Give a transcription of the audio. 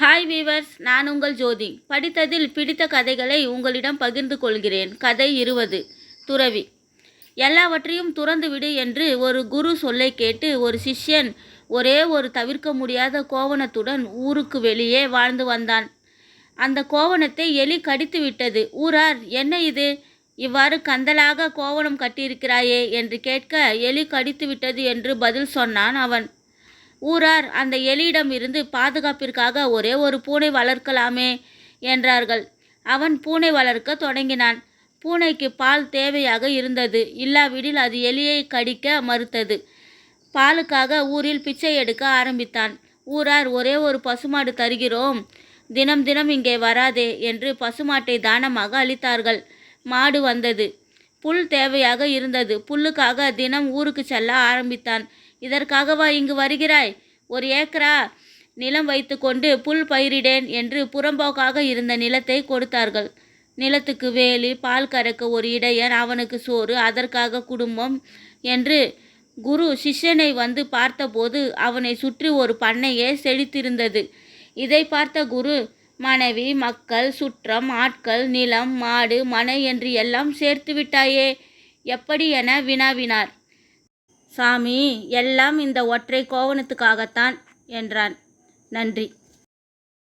Hi viewers நான் உங்கள் ஜோதி. படித்ததில் பிடித்த கதைகளை உங்களிடம் பகிர்ந்து கொள்கிறேன். கதை இருபது துறவி. எல்லாவற்றையும் துறந்துவிடு என்று ஒரு குரு சொல்லை கேட்டு ஒரு சிஷ்யன் ஒரே ஒரு தவிர்க்க முடியாத கோவணத்துடன் ஊருக்கு வெளியே வாழ்ந்து வந்தான். அந்த கோவணத்தை எலி கடித்து விட்டது. ஊரார் என்ன இது? இவ்வாறு கந்தலாக கோவணம் கட்டியிருக்கிறாயே? என்று கேட்க எலி கடித்து விட்டது என்று பதில் சொன்னான் அவன். ஊரார் அந்த எலியிடம் இருந்து பாதுகாப்பிற்காக ஒரே ஒரு பூனை வளர்க்கலாமே என்றார்கள். அவன் பூனை வளர்க்க தொடங்கினான். பூனைக்கு பால் தேவையாக இருந்தது. இல்லாவிடில் அது எலியை கடிக்க மறுத்தது. பாலுக்காக ஊரில் பிச்சை எடுக்க ஆரம்பித்தான். ஊரார் ஒரே ஒரு பசுமாடு தருகிறோம். தினம் தினம் இங்கே வராதே என்று பசுமாட்டை தானமாக அளித்தார்கள். மாடு வந்தது. புல் தேவையாக இருந்தது. புல்லுக்காக தினம் ஊருக்கு செல்ல ஆரம்பித்தான். இதற்காகவா இங்கு வருகிறாய்? ஒரு ஏக்கரா நிலம் வைத்துக்கொண்டு புல் பயிரிடேன் என்று புறம்போக்காக இருந்த நிலத்தை கொடுத்தார்கள். நிலத்துக்கு வேலி பால் கறக்க ஒரு இடையன் அவனுக்கு சோறு அதற்காக குடும்பம் என்று குரு சிஷ்யனை வந்து பார்த்தபோது அவனை சுற்றி ஒரு பண்ணையே செழித்திருந்தது. இதை பார்த்த குரு மனைவி மக்கள் சுற்றம் ஆட்கள் நிலம் மாடு மனை என்று எல்லாம் சேர்த்து விட்டாயே எப்படி என வினாவினார். சாமி எல்லாம் இந்த ஒற்றை கோவணத்துக்காகத்தான் என்றான். நன்றி.